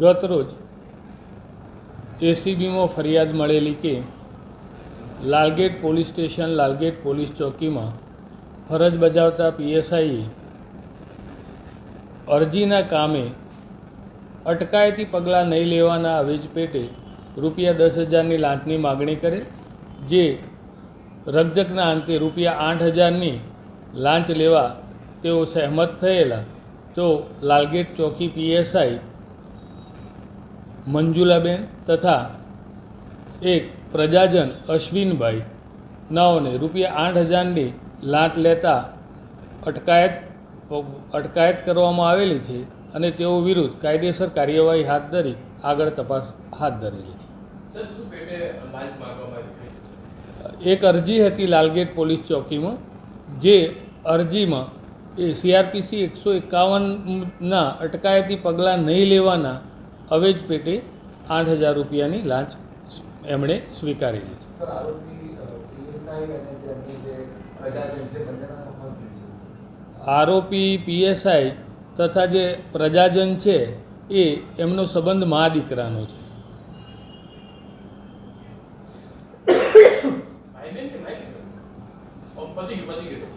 ગત રોજ એસીબીમાં ફરિયાદ મળેલી કે Lalgate police station, Lalgate police ચોકીમાં ફરજ બજાવતા પીએસઆઈએ અરજીના કામે અટકાયતી પગલાં નહીં લેવાના અવેજ પેટે રૂપિયા દસ હજારની લાંચની માગણી કરે, જે રકજકના અંતે રૂપિયા આઠ હજારની લાંચ લેવા તેઓ સહેમત થયેલા. તો લાલગેટ ચોકી પીએસઆઈ મંજુલાબેન તથા એક પ્રજાજન અશ્વિનભાઈ નાઓને રૂપિયા આઠ હજારની લાંટ લેતા અટકાયત અટકાયત કરવામાં આવેલી છે અને તેઓ વિરુદ્ધ કાયદેસર કાર્યવાહી હાથ ધરી આગળ તપાસ હાથ ધરેલી છે? એક અરજી હતી લાલગેટ પોલીસ ચોકીમાં જે અરજીમાં એ સીઆરપીસી એકસો એકાવનના અટકાયતી પગલાં નહીં લેવાના અવેજ પેટે આઠ હજાર રૂપિયાની લાંચ એમણે સ્વીકારેલી છે. આરોપી પીએસઆઈ તથા જે પ્રજાજન છે એ એમનો સંબંધ મા દીકરાનો છે.